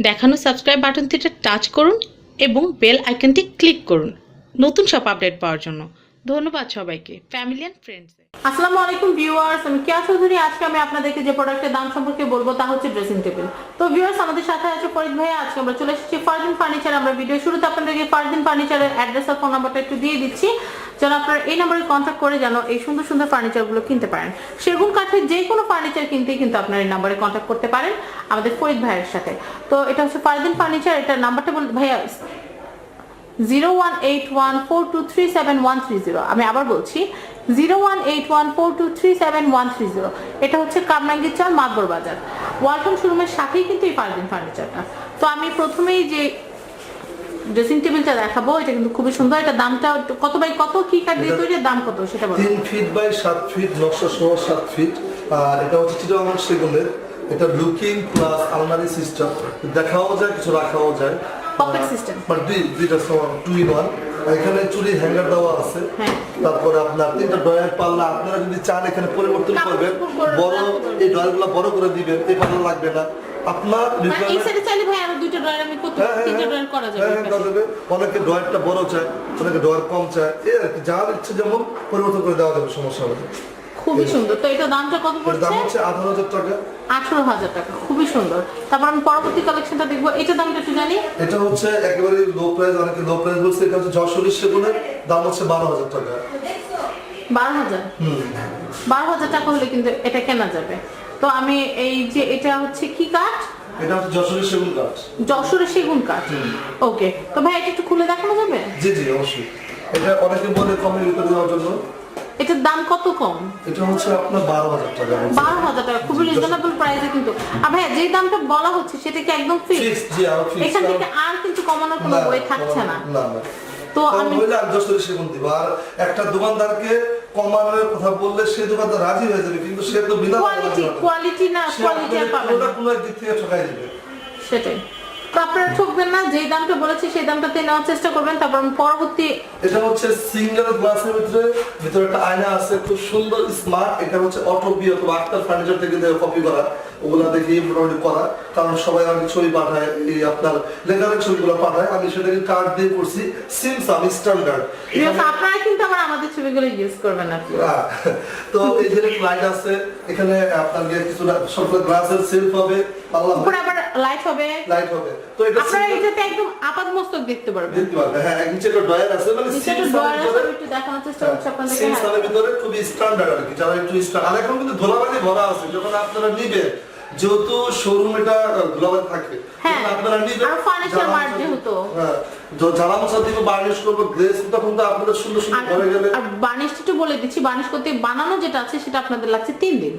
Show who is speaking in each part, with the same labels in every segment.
Speaker 1: দেখানো subscribe বাটনটিতে touch করুন এবং বেল আইকনটি ক্লিক করুন। নতুন সব আপডেট পাওয়ার জন্য। ধন্যবাদ সবাইকে ফ্যামিলি অ্যান্ড ফ্রেন্ডস
Speaker 2: আসসালামু আলাইকুম ভিউয়ার্স আমি কেয়া চৌধুরী। আজকে আমি আপনাদেরকে যে প্রোডাক্টের দাম সম্পর্কে বলব তা হচ্ছে ড্রেসিং টেবিল তো ভিউয়ার্স আমাদের সাথে আছে ফরিদ ভাইয়া। আজকে আমরা চলে এসেছি ফারদিন ফার্নিচার আমরা ভিডিও শুরুতে আপনাদেরকে ফারদিন ফার্নিচারের অ্যাড্রেস আর ফোন নাম্বারটা একটু দিয়ে দিচ্ছি। যেন আপনারা এই নাম্বারে কন্ট্যাক্ট করে যেন এই সুন্দর সুন্দর ফার্নিচারগুলো কিনতে পারেন। সেগুন কাঠের যে কোনো ফার্নিচার কিনতে কিন্তু আপনারা এই নাম্বারে কন্ট্যাক্ট করতে পারেন আমাদের ফরিদ ভাইয়ের সাথে। তো এটা হচ্ছে ফারদিন ফার্নিচার এটা নাম্বারটা বল ভাইয়া zero one eight one four two three seven one three zero. আমি আবার বলছি zero one eight one four two three seven one three zero. এটা হচ্ছে কামরাঙ্গীর চাল মাদবর বাজার। ওয়ালটন শোরুমের সাথেই কিন্তু এই পারবেন ফার্নিচারটা তো আমি প্রথমেই যে ড্রেসিং টেবিলটা দেখাবো এটা কিন্তু খুবই সুন্দর। এটা দামটা কত বাই কত? কি কাঠ দিয়ে তৈরি দাম কত? সেটা বলো।
Speaker 3: তিন ফিট বাই সাত ফিট নকশা সহ সাত ফিট আর এটা হচ্ছে চিটাগাং সেগুনের। এটা লুকিং প্লাস আলমারি সিস্টেম দেখাও যায় কিছু রাখাও যায়।
Speaker 2: System.
Speaker 3: মানে দুই দুইটা টু ইন ওয়ান এখানে চুরি হ্যাঙ্গার দেওয়া আছে
Speaker 2: হ্যাঁ।
Speaker 3: তারপরে আপনার তিনটা ড্রয়ার পাল্লা আপনারা যদি চান এখানে পরিবর্তন করবেন বড়। এই ড্রয়ারগুলো বড় করে দিবেন এই পাল্লা লাগবে না আপনার
Speaker 2: মানে এই সাইডে চাইলে ভাই আরও দুইটা ড্রয়ার আমি করতে
Speaker 3: হ্যাঁ, হ্যাঁ,
Speaker 2: তিনটা। ড্রয়ার করা যাবে
Speaker 3: করা যাবে। অনেকে ড্রয়ারটা বড় চায় অনেকে ড্রয়ার কম চায় এই আর কি যার ইচ্ছে যেমন পরিবর্তন করে দেওয়া যাবে সমস্যা হবে।
Speaker 2: খুবই সুন্দর। তো এটা দামটা কত
Speaker 3: এর দাম
Speaker 2: পড়ছে?
Speaker 3: হচ্ছে আঠারো হাজার টাকা।
Speaker 2: আঠারো হাজার টাকা খুবই সুন্দর। তারপর আমি পরবর্তী কালেকশনটা দেখব। এটা দামটা একটু জানি।
Speaker 3: এটা হচ্ছে একেবারে লো প্রাইস অনেকে লো প্রাইস বলছে। এটা হচ্ছে যশোরের সেগুনের। দাম হচ্ছে বারো হাজার টাকা।
Speaker 2: বারো হাজার?
Speaker 3: হুম।
Speaker 2: বারো হাজার টাকা হলে কিন্তু এটা কেনা যাবে। তো আমি এই যে এটা হচ্ছে কি কাঠ?
Speaker 3: এটা হচ্ছে যশোরের সেগুন কাঠ।
Speaker 2: যশোরের সেগুন কাঠ। ওকে। তো ভাই এটা একটু খুলে দেখানো যাবে?
Speaker 3: জি জি অবশ্যই। এটা অনেকে বলে কমের ভিতরে দেওয়ার জন্য।
Speaker 2: এটার দাম কত কম?
Speaker 3: এটা হচ্ছে আপনার বারো হাজার টাকা
Speaker 2: বারো হাজার টাকা খুবই রিজনেবল প্রাইসে কিন্তু। আর যে দামটা বলা হচ্ছে সেটা কি একদম ফিক্স
Speaker 3: ফিক্স জি আরও ফিক্স
Speaker 2: এখান থেকে আর কিন্তু কমানোর কোনো বই থাকছে না। তো আমি
Speaker 3: আর যশোরের সেগুন দিব। আর একটা দোকানদারকে কমানোর কথা বললে সে দোকানদার রাজি হয়ে যাবে কিন্তু সে তো বিনা
Speaker 2: কোয়ালিটি কোয়ালিটি না। কোয়ালিটি আর
Speaker 3: আপনাকে
Speaker 2: না।
Speaker 3: না কোনো একদিক থেকে ঠকাই দিবে।
Speaker 2: সেটাই। তো আপনারা ঠকবেন না যেই দামটা বলেছি সেই দামটাতে নেওয়ার চেষ্টা করবেন। তারপর আমি পরবর্তী
Speaker 3: এটা হচ্ছে সিঙ্গেল গ্লাসের ভিতরে ভিতরে একটা আয়না আছে খুব সুন্দর স্মার্ট এটা হচ্ছে অথবা আক্তার ফার্নিচার থেকে কপি করা। ওগুলা দেখে মোটামুটি করা। কারণ সবাই আমাকে ছবি পাঠায় এই আপনার লেখারের ছবিগুলো পাঠায়। আমি সেটাকে কার্ড দিয়ে করছি। সিমসাম স্ট্যান্ডার্ড
Speaker 2: আপনারা কিন্তু আবার আমাদের ছবিগুলো ইউজ করবেন না
Speaker 3: তো এই যে লাইট আছে এখানে আপনার যে কিছুটা সবগুলো গ্লাসের সেলফ হবে।
Speaker 2: আবার লাইট হবে?
Speaker 3: লাইট হবে। তো এটা
Speaker 2: আপনারা এটাতে একদম আপাত মস্তক দেখতে পারবেন।
Speaker 3: দেখতে পারবেন। হ্যাঁ এক নিচে তো ড্রয়ার আছে মানে
Speaker 2: নিচে একটা ড্রয়ার আছে একটু দেখানোর চেষ্টা করছি
Speaker 3: আপনাদের
Speaker 2: হ্যাঁ।
Speaker 3: সালের ভিতরে খুবই স্ট্যান্ডার্ড আর কি যারা একটু স্ট্যান্ডার্ড আর এখন কিন্তু ধোলাবালি ভরা আছে যখন আপনারা নিবেন যেহেতু শোরুম এটা ধুলাবালি থাকে
Speaker 2: হ্যাঁ,
Speaker 3: আপনারা মশলা-। হ্যাঁ দিব বার্নিশ করব গ্লেস তখন তো আপনাদের সুন্দর সুন্দর ঘরে গেলে
Speaker 2: আর বার্নিশটা একটু বলে দিচ্ছি বার্নিশ করতে বানানো যেটা আছে সেটা আপনাদের লাগছে তিন দিন।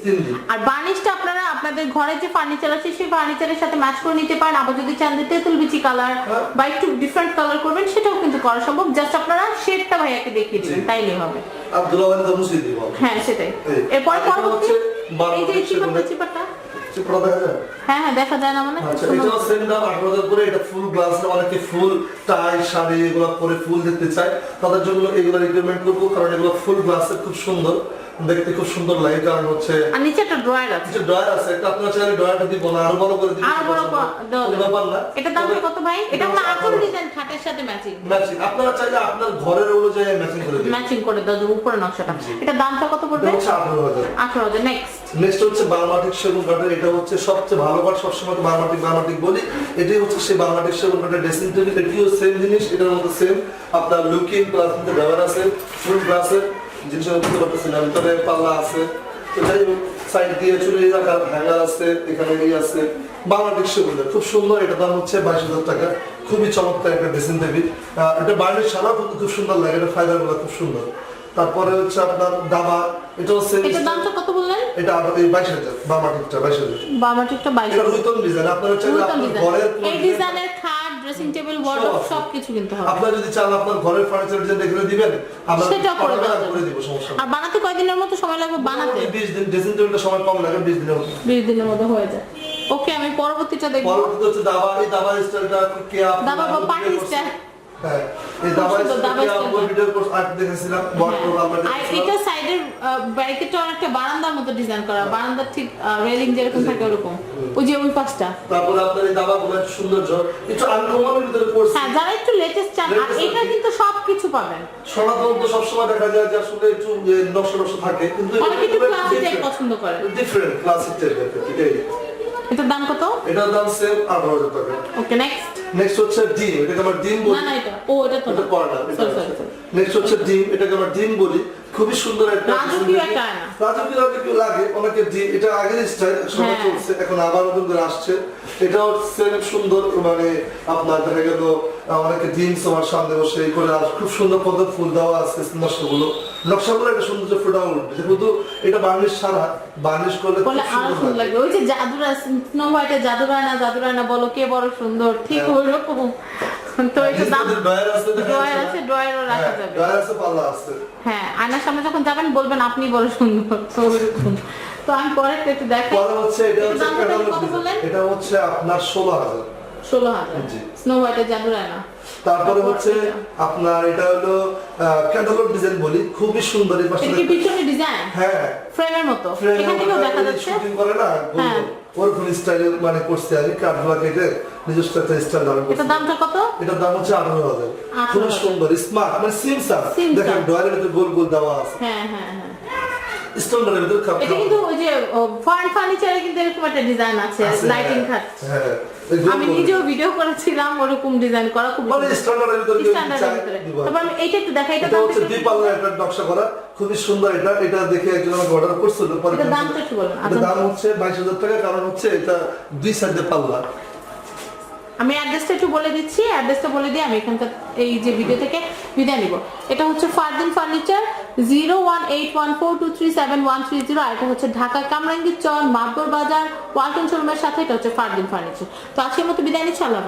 Speaker 2: আর বার্নিশটা আপনারা আপনাদের ঘরে যে ফার্নিচার আছে সেই ফার্নিচারের সাথে ম্যাচ করে নিতে পারেন। আবার যদি চান যে তেঁতুল বিচি কালার
Speaker 3: হ্যাঁ।
Speaker 2: বা একটু ডিফারেন্ট কালার করবেন সেটাও কিন্তু করা সম্ভব। জাস্ট আপনারা শেডটা ভাইয়াকে দেখিয়ে দিবেন তাইলেই হবে।
Speaker 3: আর ধুলাবালি তো মুছিয়ে দিব।
Speaker 2: হ্যাঁ সেটাই। এরপরে পরবর্তী এই যে চিপাটা চিপাটা
Speaker 3: দেখা যায়?
Speaker 2: হ্যাঁ হ্যাঁ দেখা যায় না মানে
Speaker 3: আচ্ছা এটাও সেম দাম আঠারো হাজার করে এটা ফুল গ্লাস অনেকে ফুল টাই শাড়ি এগুলো পরে ফুল দেখতে চায়। তাদের জন্য এগুলো রিকমেন্ড করব কারণ এগুলো ফুল গ্লাসের খুব সুন্দর। দেখতে খুব সুন্দর লাগে কারণ হচ্ছে
Speaker 2: আর নিচে একটা ড্রয়ার আছে।
Speaker 3: কিছু ড্রয়ার আছে একটা আপনার চাইলে ড্রয়ারটা দিব না আরও বড় করে দিব
Speaker 2: আর বড়
Speaker 3: কোনো ব্যাপার না।
Speaker 2: এটা দামটা কত ভাই? এটা হলো
Speaker 3: 18
Speaker 2: ডিজাইন খাটের সাথে ম্যাচিং
Speaker 3: ম্যাচিং আপনারা চাইলে আপনার ঘরের অনুযায়ী ম্যাচিং করে দিবেন।
Speaker 2: ম্যাচিং করে দাও যে উপরে নকশাটা। এটা দামটা কত পড়বে?
Speaker 3: হচ্ছে আঠারো হাজার।
Speaker 2: আঠারো হাজার নেক্সট
Speaker 3: নেক্সট হচ্ছে বার্মাটিক সেগুন কাঠের এটা হচ্ছে সবচেয়ে ভালো কাঠ সবসময় বার্মাটিক বার্মাটিক বলি এটাই হচ্ছে সেই বার্মাটিক সেগুন কাঠের ড্রেসিং টেবিল এটিও সেম জিনিস এটার মধ্যে সেম আপনার লুকিং প্লাস ব্যবহার আছে ফুল গ্লাসের ভিতরে পাল্লা আছে। তো যাই হোক সাইড দিয়ে চুলে রাখার হ্যাঙ্গার আছে এখানে এই আছে। বাংলাদেশ সেগুন খুব সুন্দর এটা দাম হচ্ছে বাইশ হাজার টাকা। খুবই চমৎকার একটা ড্রেসিং টেবিল এটা বাইরের সারাও কিন্তু খুব সুন্দর লাগে এটা ফাইবার খুব সুন্দর। তারপরে হচ্ছে আপনার দাবা
Speaker 2: দামটা কত বললেন?
Speaker 3: এটা বামাটিকটা
Speaker 2: বামাটিকটা বাইশ
Speaker 3: এটা ডিজাইন আপনারা
Speaker 2: ডিজাইন
Speaker 3: ঘরের
Speaker 2: এই ডিজাইনের খাট ড্রেসিং টেবিল ওয়ার্ডরোব
Speaker 3: সব।
Speaker 2: কিছু কিনতে হবে।
Speaker 3: আপনারা যদি চান আপনার ঘরের ফার্নিচার ডিজাইন দেখে দিবেন আমরা
Speaker 2: সেটা করে।
Speaker 3: করে দিব সমস্যা
Speaker 2: আর বানাতে কয়দিনের মতো সময় লাগবে? বানাতে।
Speaker 3: বিশ দিন ড্রেসিং টেবিলটা সময় কম লাগে বিশ দিনের মতো।
Speaker 2: বিশ দিনের মধ্যে হয়ে যায়। ওকে আমি পরবর্তীটা দেখব।
Speaker 3: পরবর্তীটা হচ্ছে দাবা এই দাবা স্টাইলটা কে আপনি
Speaker 2: দাবা বা পানি স্টাইল
Speaker 3: হ্যাঁ এই দাবাই
Speaker 2: সুন্দর, দাবাই
Speaker 3: আমরা
Speaker 2: style।
Speaker 3: ভিডিও কোর্স আর্ট দেখেছিলাম বটল আমরা
Speaker 2: হ্যাঁ। আর এটা সাইডের ব্যারিকেডটা অনেকটা বারান্দার মতো ডিজাইন করা বারান্দার ঠিক রেলিং যেরকম থাকে ওরকম। ওই যে ওই পাশটা।
Speaker 3: তারপরে আপনার এই দাবাগুলো একটু সৌন্দর্য একটু আনকমনের ভিতরে পড়ছে
Speaker 2: হ্যাঁ যারা একটু লেটেস্ট চান আর এটা
Speaker 3: আর কি।
Speaker 2: কিন্তু পাবেন।
Speaker 3: সনাতন তো সবসময় দেখা যায় যে আসলে একটু নকশা নকশা থাকে কিন্তু
Speaker 2: অনেকে একটু ক্লাসিক টাইপ পছন্দ করে।
Speaker 3: ডিফারেন্ট ক্লাসিক টাইপের এই
Speaker 2: এটার দাম কত?
Speaker 3: এটার দাম সেম আঠারো হাজার টাকা।
Speaker 2: ওকে নেক্সট
Speaker 3: নেক্সট হচ্ছে ডিম এটাকে আমরা ডিম বলি।
Speaker 2: না এটা ও এটা তো
Speaker 3: নেক্সট হচ্ছে ডিম এটাকে আমরা ডিম বলি। খুবই সুন্দর একটা
Speaker 2: রাজকীয় একটা
Speaker 3: রাজকীয় রাজকীয় লাগে অনেকে ডিম এটা আগের স্টাইল সময়
Speaker 2: হ্যাঁ।
Speaker 3: চলছে এখন আবার নতুন করে আসছে। এটাও সেম সুন্দর মানে আপনার দেখা গেল অনেকে ডিম তোমার সামনে বসে এই করে খুব সুন্দর পদ ফুল দেওয়া আছে নকশাগুলো নকশাগুলো একটা সৌন্দর্য ফুটাও উঠবে যেহেতু এটা বার্নিশ ছাড়া বার্নিশ করলে
Speaker 2: বলে আরও সুন্দর লাগবে। ওই যে জাদুরা স্নো না বলো কে বড় সুন্দর ঠিক
Speaker 3: হ্যাঁ।
Speaker 2: ওই রকম তো এটা দাম
Speaker 3: ড্রয়ার আছে
Speaker 2: ড্রয়ার আছে ড্রয়ারও রাখা
Speaker 3: হ্যাঁ,
Speaker 2: যাবে।
Speaker 3: ড্রয়ার আছে পাল্লা আছে।
Speaker 2: হ্যাঁ আয়নার সামনে যখন যাবেন বলবেন আপনি বড় সুন্দর তো ওইরকম। তো আমি পরে একটু দেখাই।
Speaker 3: পরে হচ্ছে এটা হচ্ছে।
Speaker 2: বললেন?
Speaker 3: এটা হচ্ছে আপনার ষোলো হাজার।
Speaker 2: ষোলো হাজার।
Speaker 3: জি।
Speaker 2: স্নো হোয়াইটের জাদুরায় না
Speaker 3: তারপরে হচ্ছে আপনার এটা হলো ক্যাটালগ ডিজাইন বলি খুবই সুন্দর এই পাশে
Speaker 2: এটা পিছনে ডিজাইন
Speaker 3: হ্যাঁ।
Speaker 2: ফ্রেমের মতো। এখান থেকেও দেখা যাচ্ছে?
Speaker 3: শুটিং করে না
Speaker 2: হ্যাঁ।
Speaker 3: ওরকম স্টাইলে মানে করছি আমি কাঠগুলা কেটে নিজস্ব একটা স্টাইল ধারণ করছি।
Speaker 2: এটার দামটা কত?
Speaker 3: এটার দাম হচ্ছে আঠারো হাজার।
Speaker 2: 18,000
Speaker 3: খুবই সুন্দর স্মার্ট মানে সিমসার
Speaker 2: Simsar।
Speaker 3: দেখেন ডয়ারের গোল গোল দেওয়া আছে।
Speaker 2: হ্যাঁ হ্যাঁ হ্যাঁ।
Speaker 3: স্টোনের ভিতরে খাপ
Speaker 2: এটা কিন্তু ওই যে ফরেন ফার্নিচারে কিন্তু এরকম একটা ডিজাইন আছে লাইটিং
Speaker 3: হ্যাঁ,
Speaker 2: খাট
Speaker 3: হ্যাঁ
Speaker 2: আমি
Speaker 3: গোল।
Speaker 2: নিজেও ভিডিও করেছিলাম ওরকম ডিজাইন করা খুব
Speaker 3: মানে স্ট্যান্ডার্ডের ভিতরে
Speaker 2: স্ট্যান্ডার্ডের ভিতরে। তারপর আমি এইটা একটু দেখাই এটা
Speaker 3: হচ্ছে
Speaker 2: একটু
Speaker 3: দুই পাল্লার একটা নকশা করা খুবই সুন্দর এটা এটা দেখে একজন আমাকে অর্ডার করছিল পরে
Speaker 2: দামটা একটু বলুন,
Speaker 3: দাম হচ্ছে বাইশ হাজার টাকা কারণ হচ্ছে এটা দুই সাইডে পাল্লা।
Speaker 2: আমি অ্যাড্রেসটা একটু বলে দিচ্ছি অ্যাড্রেসটা বলে দিয়ে আমি এখানকার এই যে ভিডিও থেকে বিদায় নিব। এটা হচ্ছে Fardin furniture zero one eight one four two three seven one three zero এটা হচ্ছে ঢাকা কামরাঙ্গি চর, মাতবর বাজার, ওয়ালটন শোরুমের সাথে এটা হচ্ছে ফারদিন ফার্নিচার। তো আজকের মতো বিদায় নিচ্ছি, আল্লাহ